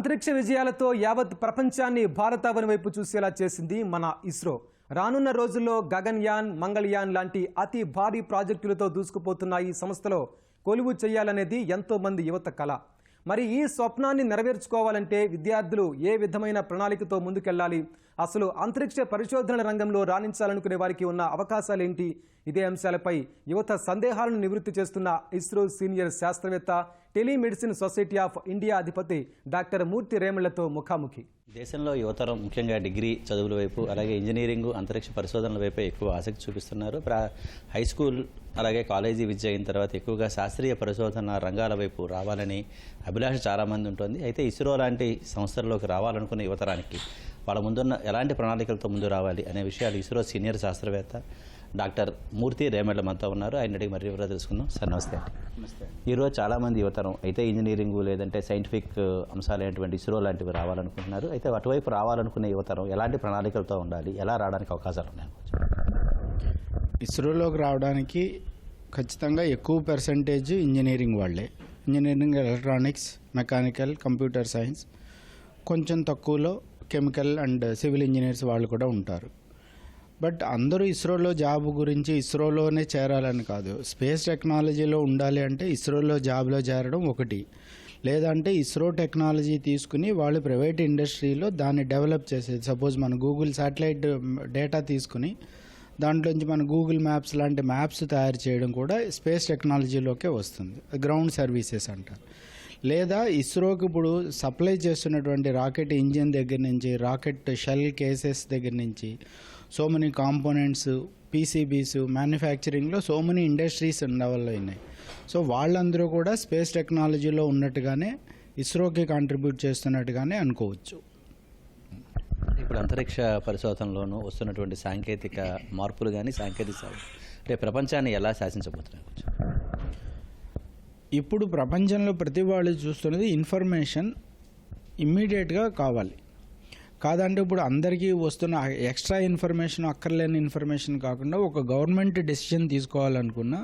అంతరిక్ష విజయాలతో యావత్ ప్రపంచాన్ని భారతావని వైపు చూసేలా చేసింది మన ఇస్రో. రానున్న రోజుల్లో గగన్యాన్ మంగళయాన్ లాంటి అతి భారీ ప్రాజెక్టులతో దూసుకుపోతున్న ఈ సంస్థలో కొలువు చేయాలనేది ఎంతోమంది యువత కళ మరి ఈ స్వప్నాన్ని నెరవేర్చుకోవాలంటే విద్యార్థులు ఏ విధమైన ప్రణాళికతో ముందుకెళ్ళాలి అసలు అంతరిక్ష పరిశోధనల రంగంలో రాణించాలనుకునే వారికి ఉన్న అవకాశాలేంటి? ఇదే అంశాలపై యువత సందేహాలను నివృత్తి చేస్తున్న ఇస్రో సీనియర్ శాస్త్రవేత్త టెలిమెడిసిన్ సొసైటీ ఆఫ్ ఇండియా అధిపతి డాక్టర్ మూర్తి రేమళ్ళతో ముఖాముఖి. దేశంలో యువతరం ముఖ్యంగా డిగ్రీ చదువుల వైపు అలాగే ఇంజనీరింగ్ అంతరిక్ష పరిశోధనల వైపు ఎక్కువ ఆసక్తి చూపిస్తున్నారు. ప్రా హై స్కూల్ అలాగే కాలేజీ విద్య అయిన తర్వాత ఎక్కువగా శాస్త్రీయ పరిశోధన రంగాల వైపు రావాలని అభిలాష చాలామంది ఉంటుంది. అయితే ఇస్రో లాంటి సంస్థల్లోకి రావాలనుకున్న యువతరానికి వాళ్ళ ముందున్న ఎలాంటి ప్రణాళికలతో ముందు రావాలి అనే విషయాలు ఇస్రో సీనియర్ శాస్త్రవేత్త డాక్టర్ మూర్తి రేమెళ్ళ మనతో ఉన్నారు. ఆయన అడిగి మరి వివరాలు తెలుసుకుందాం. సార్ నమస్తే అండి. నమస్తే. ఈరోజు చాలామంది యువతరం అయితే ఇంజనీరింగ్ లేదంటే సైంటిఫిక్ అంశాలైనటువంటి ఇస్రో లాంటివి రావాలనుకుంటున్నారు. అయితే అటువైపు రావాలనుకునే యువతరం ఎలాంటి ప్రణాళికలతో ఉండాలి? ఎలా రావడానికి అవకాశాలు ఉన్నాయి? ఇస్రోలోకి రావడానికి ఖచ్చితంగా ఎక్కువ పర్సంటేజ్ ఇంజనీరింగ్ వాళ్ళే. Engineering electronics mechanical computer science కొంచెం తక్కువలో కెమికల్ అండ్ సివిల్ ఇంజనీర్స్ వాళ్ళు కూడా ఉంటారు. బట్ అందరూ ఇస్రోలో జాబ్ గురించి ఇస్రోలోనే చేరాలని కాదు. స్పేస్ టెక్నాలజీలో ఉండాలి అంటే ఇస్రోలో జాబ్లో చేరడం ఒకటి. లేదంటే ఇస్రో టెక్నాలజీ తీసుకుని వాళ్ళు ప్రైవేట్ ఇండస్ట్రీలో దాన్ని డెవలప్ చేసేది సపోజ్ మన గూగుల్ శాటిలైట్ డేటా తీసుకుని దాంట్లోంచి మన గూగుల్ మ్యాప్స్ లాంటి మ్యాప్స్ తయారు చేయడం కూడా స్పేస్ టెక్నాలజీలోకే వస్తుంది. గ్రౌండ్ సర్వీసెస్ అంటారు. లేదా ఇస్రోకి ఇప్పుడు సప్లై చేస్తున్నటువంటి రాకెట్ ఇంజిన్ దగ్గర నుంచి రాకెట్ షెల్ కేసెస్ దగ్గర నుంచి సో మెనీ కాంపోనెంట్స్ పీసీబీస్ మ్యానుఫ్యాక్చరింగ్లో సో మెనీ ఇండస్ట్రీస్ డెవలప్ అయినాయి సో వాళ్ళందరూ కూడా స్పేస్ టెక్నాలజీలో ఉన్నట్టుగానే ఇస్రోకి కాంట్రిబ్యూట్ చేస్తున్నట్టుగానే అనుకోవచ్చు. ఇప్పుడు అంతరిక్ష పరిశోధనలోనూ వస్తున్నటువంటి సాంకేతిక మార్పులు కానీ సాంకేతిక రేపు ప్రపంచాన్ని ఎలా శాసించబోతున్నాయి ఇప్పుడు ప్రపంచంలో ప్రతి వాళ్ళు చూస్తున్నది ఇన్ఫర్మేషన్ ఇమ్మీడియట్గా కావాలి. కాదంటే ఇప్పుడు అందరికీ వస్తున్న ఎక్స్ట్రా ఇన్ఫర్మేషన్ అక్కర్లేని ఇన్ఫర్మేషన్ కాకుండా ఒక గవర్నమెంట్ డెసిషన్ తీసుకోవాలనుకున్నా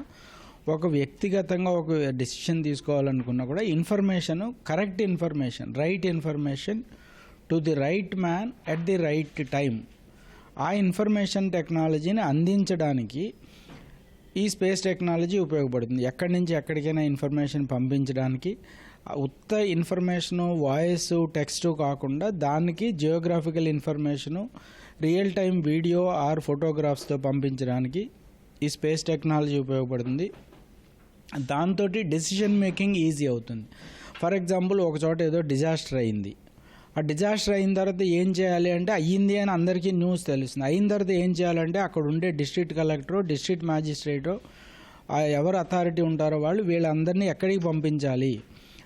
ఒక వ్యక్తిగతంగా ఒక డెసిషన్ తీసుకోవాలనుకున్నా కూడా information correct information right information to the right man at the right time ఆ ఇన్ఫర్మేషన్ టెక్నాలజీని అందించడానికి ఈ స్పేస్ టెక్నాలజీ ఉపయోగపడుతుంది. ఎక్కడి నుంచి ఎక్కడికైనా ఇన్ఫర్మేషన్ పంపించడానికి ఉత్త ఇన్ఫర్మేషను వాయిస్ టెక్స్ట్ కాకుండా దానికి geographical information real time video or ఫోటోగ్రాఫ్స్తో పంపించడానికి ఈ స్పేస్ టెక్నాలజీ ఉపయోగపడుతుంది. దాంతో డెసిషన్ మేకింగ్ ఈజీ అవుతుంది. ఫర్ ఎగ్జాంపుల్ ఒక చోట ఏదో డిజాస్టర్ అయింది. ఆ డిజాస్టర్ అయిన తర్వాత ఏం చేయాలి అంటే అయ్యింది అని అందరికీ న్యూస్ తెలుస్తుంది. అయిన తర్వాత ఏం చేయాలంటే అక్కడ ఉండే డిస్ట్రిక్ట్ కలెక్టరో డిస్ట్రిక్ట్ మ్యాజిస్ట్రేటో ఎవరు అథారిటీ ఉంటారో వాళ్ళు వీళ్ళందరినీ ఎక్కడికి పంపించాలి?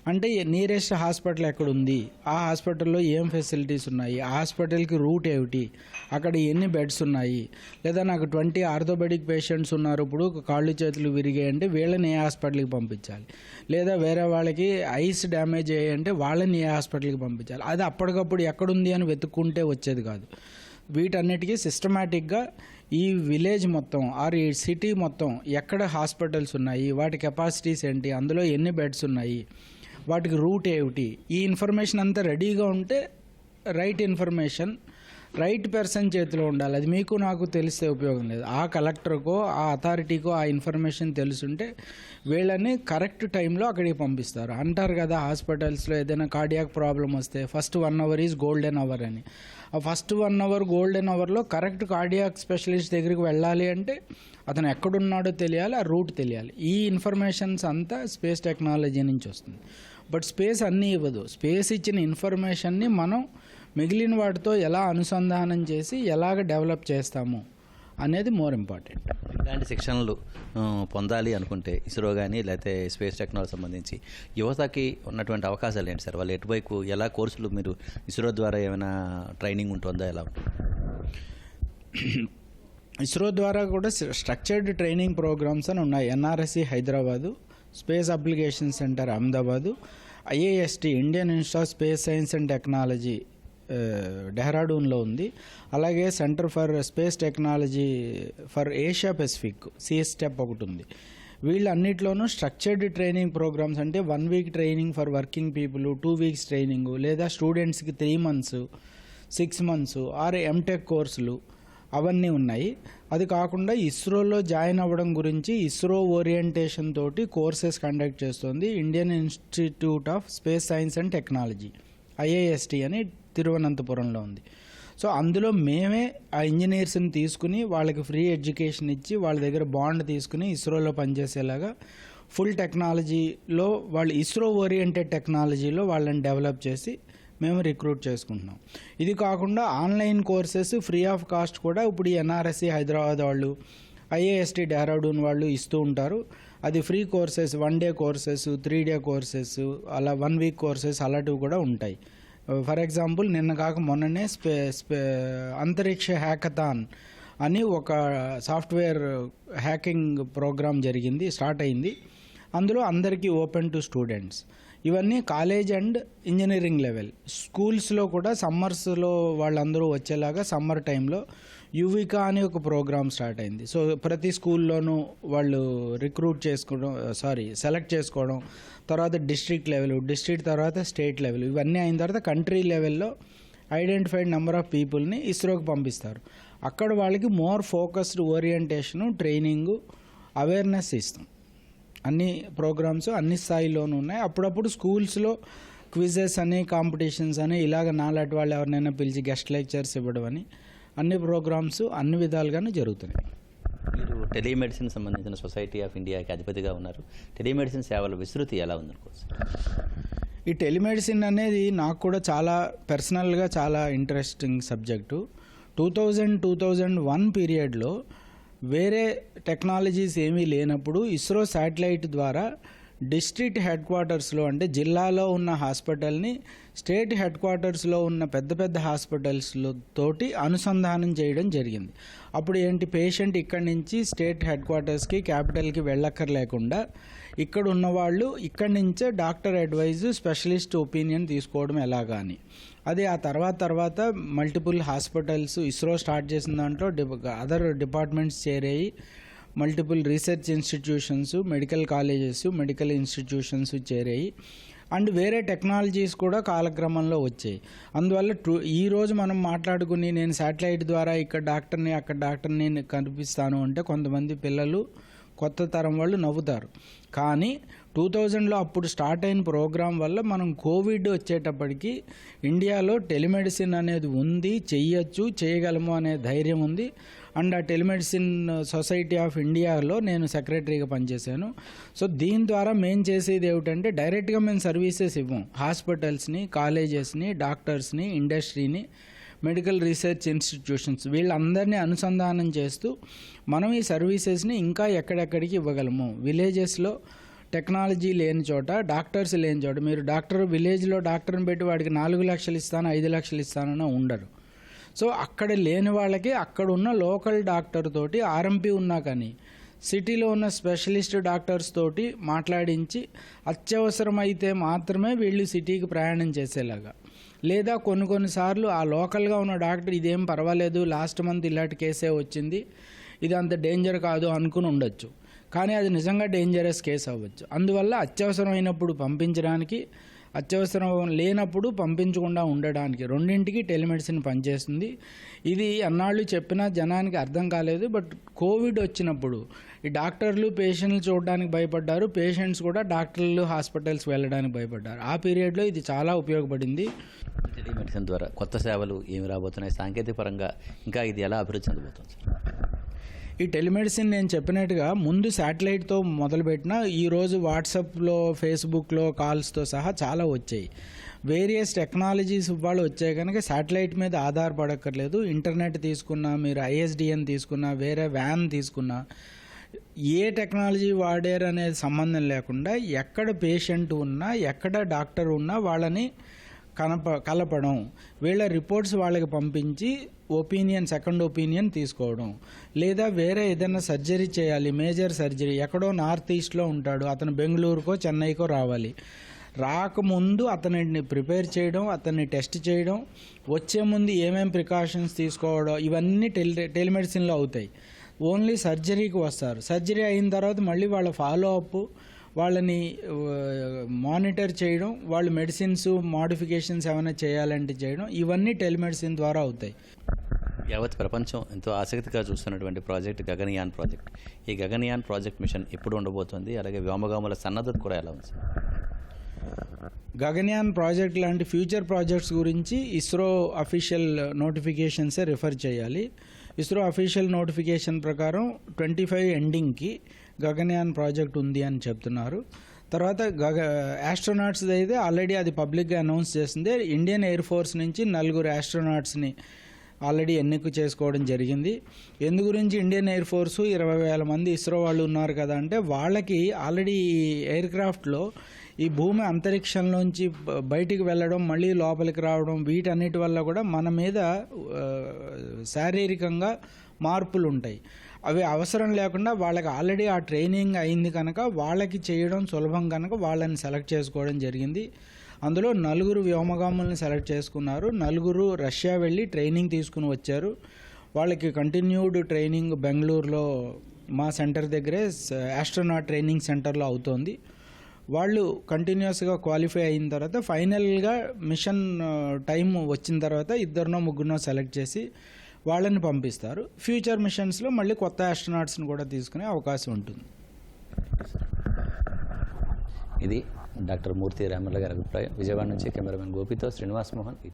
అంటే నియరెస్ట్ హాస్పిటల్ ఎక్కడ ఉంది ఆ హాస్పిటల్లో ఏం ఫెసిలిటీస్ ఉన్నాయి? ఆ హాస్పిటల్కి రూట్ ఏమిటి? అక్కడ ఎన్ని బెడ్స్ ఉన్నాయి? లేదా నాకు ట్వంటీ ఆర్థోపెడిక్ పేషెంట్స్ ఉన్నారు ఇప్పుడు కాళ్ళు చేతులు విరిగాయంటే వీళ్ళని ఏ హాస్పిటల్కి పంపించాలి? లేదా వేరే వాళ్ళకి ఐస్ డ్యామేజ్ అయ్యాయంటే వాళ్ళని ఏ హాస్పిటల్కి పంపించాలి? అది అప్పటికప్పుడు ఎక్కడుంది అని వెతుక్కుంటే వచ్చేది కాదు. వీటన్నిటికీ సిస్టమేటిక్గా ఈ విలేజ్ మొత్తం ఆర్ ఈ సిటీ మొత్తం ఎక్కడ హాస్పిటల్స్ ఉన్నాయి? వాటి కెపాసిటీస్ ఏంటి? అందులో ఎన్ని బెడ్స్ ఉన్నాయి? వాటికి రూట్ ఏమిటి? ఈ ఇన్ఫర్మేషన్ అంతా రెడీగా ఉంటే రైట్ ఇన్ఫర్మేషన్ రైట్ పర్సన్ చేతిలో ఉండాలి. అది మీకు నాకు తెలిస్తే ఉపయోగం లేదు. ఆ కలెక్టర్కో ఆ అథారిటీకో ఆ ఇన్ఫర్మేషన్ తెలుసుంటే వీళ్ళని కరెక్ట్ టైంలో అక్కడికి పంపిస్తారు. అంటారు కదా హాస్పిటల్స్లో ఏదైనా కార్డియాక్ ప్రాబ్లం వస్తే first one hour is golden hour అని. ఆ ఫస్ట్ వన్ అవర్ గోల్డెన్ అవర్లో కరెక్ట్ కార్డియాక్ స్పెషలిస్ట్ దగ్గరికి వెళ్ళాలి అంటే అతను ఎక్కడున్నాడో తెలియాలి ఆ రూట్ తెలియాలి. ఈ ఇన్ఫర్మేషన్స్ అంతా స్పేస్ టెక్నాలజీ నుంచి వస్తుంది. బట్ స్పేస్ అన్నీ ఇవ్వదు. స్పేస్ ఇచ్చిన ఇన్ఫర్మేషన్ని మనం మిగిలిన వాటితో ఎలా అనుసంధానం చేసి ఎలాగ డెవలప్ చేస్తాము అనేది మోర్ ఇంపార్టెంట్. ఇలాంటి శిక్షణలు పొందాలి అనుకుంటే ఇస్రో కానీ లేకపోతే స్పేస్ టెక్నాలజీ సంబంధించి యువతకి ఉన్నటువంటి అవకాశాలు ఏంటి సార్? వాళ్ళు ఎటువైపు ఎలా కోర్సులు మీరు ఇస్రో ద్వారా ఏమైనా ట్రైనింగ్ ఉంటుందా ఎలా? ఉంటుంది ఇస్రో ద్వారా కూడా స్ట్రక్చర్డ్ ట్రైనింగ్ ప్రోగ్రామ్స్ అని ఉన్నాయి. NRSC Hyderabad space application centre Ahmedabad IAST Indian institute of space science and technology డెహ్రాడూన్లో ఉంది. అలాగే centre for space technology for Asia Pacific CS step ఒకటి ఉంది. వీళ్ళన్నిట్లోనూ స్ట్రక్చర్డ్ ట్రైనింగ్ ప్రోగ్రామ్స్ అంటే one week training for working people two weeks training లేదా స్టూడెంట్స్కి three months six months or MTech కోర్సులు అవన్నీ ఉన్నాయి. అది కాకుండా ఇస్రోలో జాయిన్ అవ్వడం గురించి ఇస్రో ఓరియంటేషన్ తోటి కోర్సెస్ కండక్ట్ చేస్తుంది Indian institute of space science and technology IAST అని తిరువనంతపురంలో ఉంది. సో అందులో మేమే ఆ ఇంజనీర్స్ని తీసుకుని వాళ్ళకి ఫ్రీ ఎడ్యుకేషన్ ఇచ్చి వాళ్ళ దగ్గర బాండ్ తీసుకుని ఇస్రోలో పనిచేసేలాగా ఫుల్ టెక్నాలజీలో వాళ్ళు ఇస్రో ఓరియంటెడ్ టెక్నాలజీలో వాళ్ళని డెవలప్ చేసి మేము రిక్రూట్ చేసుకుంటున్నాం. ఇది కాకుండా online courses free of cost కూడా ఇప్పుడు ఎన్ఆర్ఎస్సి హైదరాబాద్ వాళ్ళు ఐఏఎస్టీ డెహ్రాడూన్ వాళ్ళు ఇస్తూ ఉంటారు. అది free courses one day courses three day courses అలా వన్ వీక్ కోర్సెస్ అలాంటివి కూడా ఉంటాయి. ఫర్ ఎగ్జాంపుల్ నిన్న కాక మొన్ననే స్పే స్పే అంతరిక్ష హ్యాకథాన్ అని ఒక సాఫ్ట్వేర్ హ్యాకింగ్ ప్రోగ్రామ్ జరిగింది స్టార్ట్ అయింది. అందులో అందరికీ ఓపెన్ టు స్టూడెంట్స్ ఇవన్నీ కాలేజ్ అండ్ ఇంజనీరింగ్ లెవెల్ స్కూల్స్లో కూడా సమ్మర్స్లో వాళ్ళందరూ వచ్చేలాగా సమ్మర్ టైంలో యువికా అని ఒక ప్రోగ్రామ్ స్టార్ట్ అయింది. సో ప్రతి స్కూల్లోనూ వాళ్ళు రిక్రూట్ చేసుకోవడం సారీ సెలెక్ట్ చేసుకోవడం తర్వాత డిస్ట్రిక్ట్ లెవెల్ డిస్ట్రిక్ట్ తర్వాత స్టేట్ లెవెల్ ఇవన్నీ అయిన తర్వాత కంట్రీ లెవెల్లో ఐడెంటిఫైడ్ నెంబర్ ఆఫ్ పీపుల్ని ఇస్రోకి పంపిస్తారు. అక్కడ వాళ్ళకి more focused orientation training awareness ఇస్తాం. అన్ని ప్రోగ్రామ్స్ అన్ని స్థాయిలోనూ ఉన్నాయి. అప్పుడప్పుడు స్కూల్స్లో క్విజెస్ అని కాంపిటీషన్స్ అని ఇలాగ నాలాంటి వాళ్ళు ఎవరినైనా పిలిచి గెస్ట్ లెక్చర్స్ ఇవ్వడం అని అన్ని ప్రోగ్రామ్స్ అన్ని విధాలుగానే జరుగుతున్నాయి. మీరు టెలిమెడిసిన్ సంబంధించిన సొసైటీ ఆఫ్ ఇండియాకి అధిపతిగా ఉన్నారు. టెలిమెడిసిన్ సేవల విస్తృతి ఎలా ఉందనుకోవచ్చు ఈ టెలిమెడిసిన్ అనేది నాకు కూడా చాలా పర్సనల్గా చాలా interesting subject two thousand two thousand one పీరియడ్లో వేరే టెక్నాలజీస్ ఏమీ లేనప్పుడు ఇస్రో శాటిలైట్ ద్వారా డిస్ట్రిక్ట్ హెడ్ క్వార్టర్స్లో అంటే జిల్లాలో ఉన్న హాస్పిటల్ని స్టేట్ హెడ్ క్వార్టర్స్లో ఉన్న పెద్ద పెద్ద హాస్పిటల్స్లో తోటి అనుసంధానం చేయడం జరిగింది. అప్పుడు ఏంటి పేషెంట్ ఇక్కడి నుంచి స్టేట్ హెడ్ క్వార్టర్స్కి క్యాపిటల్కి వెళ్ళక్కర్లేకుండా ఇక్కడ ఉన్నవాళ్ళు ఇక్కడి నుంచే డాక్టర్ అడ్వైజ్ స్పెషలిస్ట్ ఒపీనియన్ తీసుకోవడం ఎలాగా అని అది ఆ తర్వాత తర్వాత మల్టిపుల్ హాస్పిటల్స్ ఇస్రో స్టార్ట్ చేసిన దాంట్లో అదర్ డిపార్ట్మెంట్స్ చేరాయి. Multiple research institutions medical colleges medical institutions చేరాయి. అండ్ వేరే టెక్నాలజీస్ కూడా కాలక్రమంలో వచ్చాయి. అందువల్ల ట్రూ ఈ రోజు మనం మాట్లాడుకుని నేను శాటిలైట్ ద్వారా ఇక్కడ డాక్టర్ని అక్కడ డాక్టర్ని కనిపిస్తాను అంటే కొంతమంది పిల్లలు కొత్త తరం వాళ్ళు నవ్వుతారు. కానీ టూ థౌజండ్లో అప్పుడు స్టార్ట్ అయిన ప్రోగ్రాం వల్ల మనం కోవిడ్ వచ్చేటప్పటికి ఇండియాలో టెలిమెడిసిన్ అనేది ఉంది చెయ్యొచ్చు చేయగలము అనే ధైర్యం ఉంది. అండ్ ఆ టెలిమెడిసిన్ సొసైటీ ఆఫ్ ఇండియాలో నేను సెక్రటరీగా పనిచేశాను. సో దీని ద్వారా మేము చేసేది ఏమిటంటే డైరెక్ట్గా మేము సర్వీసెస్ ఇవ్వం. హాస్పిటల్స్ని కాలేజెస్ని డాక్టర్స్ని ఇండస్ట్రీని మెడికల్ రీసెర్చ్ ఇన్స్టిట్యూషన్స్ వీళ్ళందరినీ అనుసంధానం చేస్తూ మనం ఈ సర్వీసెస్ని ఇంకా ఎక్కడెక్కడికి ఇవ్వగలము. విలేజెస్లో టెక్నాలజీ లేని చోట డాక్టర్స్ లేని చోట మీరు డాక్టర్ విలేజ్లో డాక్టర్ని పెట్టి వాడికి నాలుగు లక్షలు ఇస్తాను ఐదు లక్షలు ఇస్తానని ఉండరు. సో అక్కడ లేని వాళ్ళకి అక్కడ ఉన్న లోకల్ డాక్టర్ తోటి ఆర్ఎంపీ ఉన్నా కానీ సిటీలో ఉన్న స్పెషలిస్ట్ డాక్టర్స్ తోటి మాట్లాడించి అత్యవసరమైతే మాత్రమే వీళ్ళు సిటీకి ప్రయాణం చేసేలాగా. లేదా కొన్ని కొన్నిసార్లు ఆ లోకల్గా ఉన్న డాక్టర్ ఇదేం పర్వాలేదు లాస్ట్ మంత్ ఇలాంటి కేసే వచ్చింది ఇది అంత డేంజర్ కాదు అనుకుని ఉండొచ్చు. కానీ అది నిజంగా డేంజరస్ కేసు అవ్వచ్చు. అందువల్ల అత్యవసరమైనప్పుడు పంపించడానికి అత్యవసరం లేనప్పుడు పంపించకుండా ఉండడానికి. రెండింటికి టెలిమెడిసిన్ పనిచేస్తుంది. ఇది అన్నాళ్ళు చెప్పినా జనానికి అర్థం కాలేదు బట్ కోవిడ్ వచ్చినప్పుడు ఈ డాక్టర్లు పేషెంట్లు చూడడానికి భయపడ్డారు. పేషెంట్స్ కూడా డాక్టర్లు హాస్పిటల్స్ వెళ్ళడానికి భయపడ్డారు. ఆ పీరియడ్లో ఇది చాలా ఉపయోగపడింది. టెలిమెడిసిన్ ద్వారా కొత్త సేవలు ఏమి రాబోతున్నాయి? సాంకేతిక పరంగా ఇంకా ఇది ఎలా అభివృద్ధి చెందబోతుంది? ఈ టెలిమెడిసిన్ నేను చెప్పినట్టుగా ముందు శాటిలైట్తో మొదలుపెట్టిన ఈరోజు వాట్సాప్లో ఫేస్బుక్లో కాల్స్తో సహా చాలా వచ్చాయి. వేరియస్ టెక్నాలజీస్ వాళ్ళు వచ్చాయి కనుక శాటిలైట్ మీద ఆధారపడక్కర్లేదు. ఇంటర్నెట్ తీసుకున్నా మీరు ఐఎస్డిఎన్ తీసుకున్నా వేరే వ్యాన్ తీసుకున్నా ఏ టెక్నాలజీ వాడారు అనేది సంబంధం లేకుండా ఎక్కడ పేషెంట్ ఉన్నా ఎక్కడ డాక్టర్ ఉన్నా వాళ్ళని కనప కలపడం వీళ్ళ రిపోర్ట్స్ వాళ్ళకి పంపించి ఒపీనియన్ సెకండ్ ఒపీనియన్ తీసుకోవడం. లేదా వేరే ఏదైనా సర్జరీ చేయాలి మేజర్ సర్జరీ ఎక్కడో నార్త్ ఈస్ట్లో ఉంటాడు అతను బెంగళూరుకో చెన్నైకో రావాలి. రాకముందు అతనిని ప్రిపేర్ చేయడం అతన్ని టెస్ట్ చేయడం వచ్చే ముందు ఏమేం ప్రికాషన్స్ తీసుకోవడం ఇవన్నీ టెలి టెలిమెడిసిన్లో అవుతాయి. ఓన్లీ సర్జరీకి వస్తారు. సర్జరీ అయిన తర్వాత మళ్ళీ వాళ్ళ ఫాలో అప్ వాళ్ళని మానిటర్ చేయడం వాళ్ళు మెడిసిన్స్ మోడిఫికేషన్స్ ఏమైనా చేయాలంటే చేయడం ఇవన్నీ టెలిమెడిసిన్ ద్వారా అవుతాయి. యావత్ ప్రపంచం ఎంతో ఆసక్తిగా చూస్తున్నటువంటి ప్రాజెక్ట్ గగనయాన్ ప్రాజెక్ట్ ఈ గగనయాన్ ప్రాజెక్ట్ మిషన్ ఎప్పుడు ఉండబోతుంది? అలాగే వ్యోమగాముల సన్నద్ధత కూడా ఎలా ఉంది? గగన్యాన్ ప్రాజెక్ట్ లాంటి ఫ్యూచర్ ప్రాజెక్ట్స్ గురించి ఇస్రో అఫీషియల్ నోటిఫికేషన్సే రిఫర్ చేయాలి. ఇస్రో అఫీషియల్ నోటిఫికేషన్ ప్రకారం ట్వంటీ ఫైవ్ ఎండింగ్కి గగన్యాన్ ప్రాజెక్ట్ ఉంది అని చెప్తున్నారు. తర్వాత గగ ఆస్ట్రోనాట్స్ అయితే ఆల్రెడీ అది పబ్లిక్గా అనౌన్స్ చేసింది. ఇండియన్ ఎయిర్ ఫోర్స్ నుంచి నలుగురు ఆస్ట్రోనాట్స్ని ఆల్రెడీ ఎన్నిక చేసుకోవడం జరిగింది. ఎందు గురించి ఇండియన్ ఎయిర్ ఫోర్స్ ఇరవై వేల మంది ఇస్రో వాళ్ళు ఉన్నారు కదా అంటే వాళ్ళకి ఆల్రెడీ ఈ ఎయిర్ క్రాఫ్ట్లో ఈ భూమి అంతరిక్షంలోంచి బయటికి వెళ్ళడం మళ్ళీ లోపలికి రావడం వీటన్నిటి వల్ల కూడా మన మీద శారీరకంగా మార్పులు ఉంటాయి అవి అవసరం లేకుండా వాళ్ళకి ఆల్రెడీ ఆ ట్రైనింగ్ అయింది కనుక వాళ్ళకి చేయడం సులభం కనుక వాళ్ళని సెలెక్ట్ చేసుకోవడం జరిగింది. అందులో నలుగురు వ్యోమగాములను సెలెక్ట్ చేసుకున్నారు. నలుగురు రష్యా వెళ్ళి ట్రైనింగ్ తీసుకుని వచ్చారు. వాళ్ళకి కంటిన్యూడ్ ట్రైనింగ్ బెంగళూరులో మా సెంటర్ దగ్గరే ఆస్ట్రోనాట్ ట్రైనింగ్ సెంటర్లో అవుతోంది. వాళ్ళు కంటిన్యూస్గా క్వాలిఫై అయిన తర్వాత ఫైనల్గా మిషన్ టైం వచ్చిన తర్వాత ఇద్దరినో ముగ్గురునో సెలెక్ట్ చేసి వాళ్ళని పంపిస్తారు. ఫ్యూచర్ మిషన్స్లో మళ్ళీ కొత్త ఆస్ట్రనాట్స్ని కూడా తీసుకునే అవకాశం ఉంటుంది. ఇది డాక్టర్ మూర్తి రామల్ల గారి అభిప్రాయం. విజయవాడ నుంచి కెమెరామెన్ గోపితో శ్రీనివాస్ మోహన్.